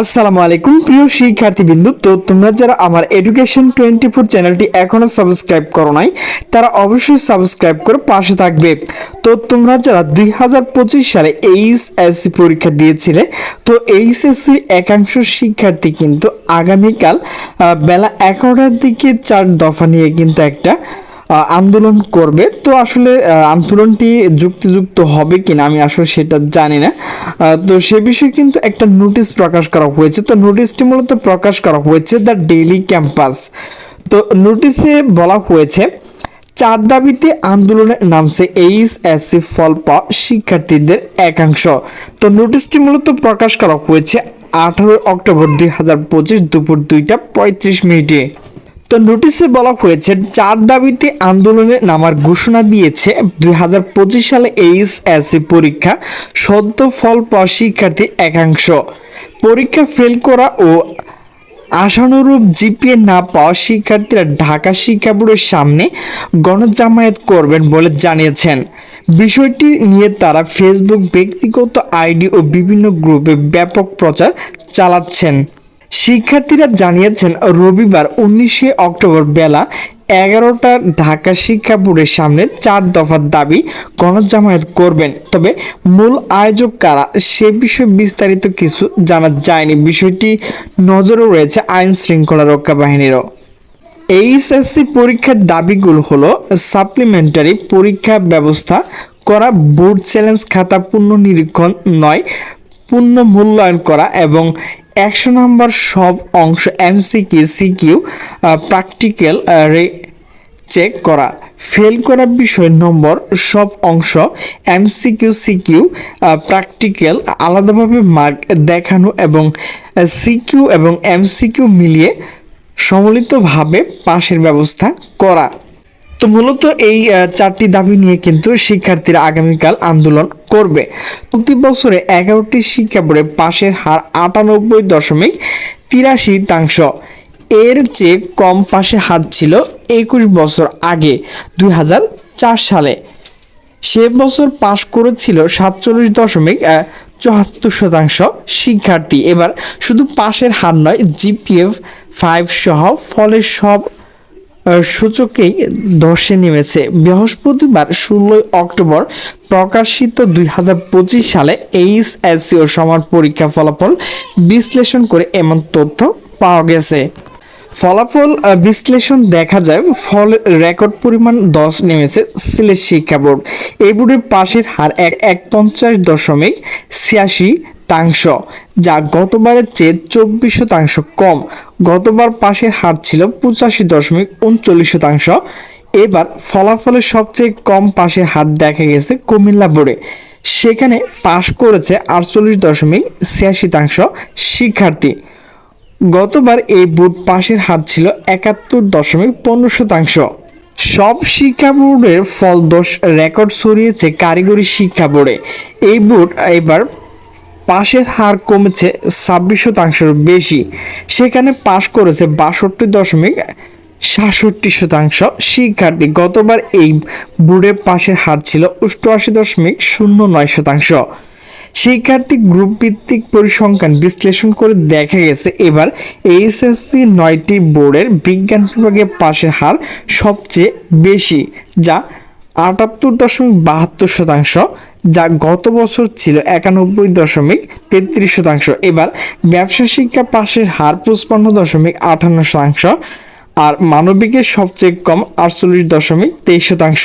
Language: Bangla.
আসসালামু আলাইকুম, প্রিয় শিক্ষার্থীবৃন্দ। তো তোমরা যারা আমার এডুকেশন টোয়েন্টি ফোর চ্যানেলটি এখনও সাবস্ক্রাইব করো নাই, তারা অবশ্যই সাবস্ক্রাইব করে পাশে থাকবে। তো তোমরা যারা দুই হাজার পঁচিশ সালে এইচএসসি পরীক্ষা দিয়েছিলে, তো এইচএসসি একাংশ শিক্ষার্থী কিন্তু আগামীকাল বেলা এগারোটার দিকে চার দফা নিয়ে কিন্তু একটা আন্দোলন করবে। তো আসলে আন্দোলনটি যুক্তিযুক্ত হবে কিনা আমি আসলে সেটা জানি না। তো সে বিষয়ে কিন্তু একটা নোটিশ প্রকাশ করা হয়েছে। তো নোটিশটি মূলত প্রকাশ করা হয়েছে দ্য ডেইলি ক্যাম্পাস। তো নোটিশে বলা হয়েছে, চার দাবিতে আন্দোলনে নামছে এইচ এস সি ফল পাওয়া শিক্ষার্থীদের একাংশ। তো নোটিশটি মূলত প্রকাশ করা হয়েছে আঠারোই অক্টোবর দুই হাজার পঁচিশ দুপুর দুইটা পঁয়ত্রিশ মিনিটে। তো নোটিশে বলা হয়েছে, চার দাবিতে আন্দোলনে নামার ঘোষণা দিয়েছে দুই হাজার পঁচিশ সালে এইচএসসি পরীক্ষা, সদ্য ফল পাওয়া শিক্ষার্থী একাংশ। পরীক্ষা ফেল করা ও আশানুরূপ জিপিএ না পাওয়া শিক্ষার্থীরা ঢাকা শিক্ষা বোর্ডের সামনে গণজামায়াত করবেন বলে জানিয়েছেন। বিষয়টি নিয়ে তারা ফেসবুক ব্যক্তিগত আইডি ও বিভিন্ন গ্রুপে ব্যাপক প্রচার চালাচ্ছেন। শিক্ষার্থীরা জানিয়েছেন, রবিবার উনিশে অক্টোবর বেলা এগারোটা ঢাকা শিক্ষা বোর্ডের সামনে চার দফার দাবি গণজামায়াত করবেন। তবে মূল আয়োজক কারা সে বিষয়ে বিস্তারিত কিছু জানা যায়নি। বিষয়টি নজরে রয়েছে আইন শৃঙ্খলা রক্ষা বাহিনীরও। এইচএসসি পরীক্ষার দাবিগুলো হলো সাপ্লিমেন্টারি পরীক্ষা ব্যবস্থা করা, বোর্ড চ্যালেঞ্জ খাতা পুনর্নিরীক্ষণ নয় পূর্ণ মূল্যায়ন করা এবং একশো নম্বর সব অংশ এমসিকিউ, সিকিউ প্র্যাকটিক্যাল রে চেক করা। ফেল করা বিষয় নম্বর সব অংশ এমসিকিউ, সিকিউ প্র্যাকটিক্যাল, আলাদাভাবে মার্ক দেখানো এবং সিকিউ এবং এমসিকিউ মিলিয়ে সম্মিলিতভাবে পাশের ব্যবস্থা করা। তো মূলত এই চারটি দাবি নিয়ে কিন্তু শিক্ষার্থীরা আগামীকাল আন্দোলন করবে। প্রতি বছরে এগারোটি শিক্ষা বোর্ডে পাশের হার আটানব্বই দশমিক তিরাশি শতাংশ। এর চেয়ে কম পাশে হার ছিল একুশ বছর আগে, দুই হাজার চার সালে। সে বছর পাশ করেছিল সাতচল্লিশ দশমিক চুয়াত্তর শতাংশ শিক্ষার্থী। এবার শুধু পাশের হার নয়, জিপিএফ ফাইভ সহ ফলের সব সূচকেই ধসে নেমেছে। বৃহস্পতিবার ষোলোই অক্টোবর প্রকাশিত দুই হাজার পঁচিশ সালে এইচএসসি ও সমান পরীক্ষা ফলাফল বিশ্লেষণ করে এমন তথ্য পাওয়া গেছে। ফলাফল বিশ্লেষণ দেখা যায়। ফল রেকর্ড পরিমাণ দশ নেমেছে সিলেট শিক্ষা বোর্ড। এই বোর্ডের পাশের হার এক এক পঞ্চাশ দশমিক ছিয়াশি শতাংশ যা গতবারের চেয়ে চব্বিশ শতাংশ কম। গতবার পাশের হার ছিল পঁচাশি দশমিক উনচল্লিশ শতাংশ। এবার ফলাফলের সবচেয়ে কম পাশের হার দেখা গেছে কুমিল্লা বোর্ডে। সেখানে পাশ করেছে আটচল্লিশ দশমিক ছিয়াশি শতাংশ শিক্ষার্থী। গতবার এই বোর্ড পাশের হার ছিল একাত্তর দশমিক পনেরো শতাংশ। সব শিক্ষা বোর্ডের ফল দোষ রেকর্ড সরিয়েছে কারিগরি শিক্ষা বোর্ডে। এই বোর্ড এবার পাশের হার কমেছে ছাব্বিশ শতাংশের বেশি। সেখানে পাশ করেছে বাষট্টি দশমিক সাতষট্টি শতাংশ শিক্ষার্থী। গতবার এই বোর্ডের পাশের হার ছিল অষ্টআশি দশমিক শূন্য নয় শতাংশ। শিক্ষার্থী গ্রুপ ভিত্তিক পরিসংখ্যান বিশ্লেষণ করে দেখা গেছে, এবার এইচএসসি নয়টি বোর্ডের বিজ্ঞান বিভাগে পাশের হার সবচেয়ে বেশি, যা আটাত্তর দশমিক বাহাত্তর শতাংশ, যা গত বছর ছিল একানব্বই দশমিক তেত্রিশ শতাংশ। এবার ব্যবসা শিক্ষা পাশের হার পঁচপান্ন দশমিক আটান্ন শতাংশ, আর মানবিকের সবচেয়ে কম আটচল্লিশ দশমিক তেইশ শতাংশ।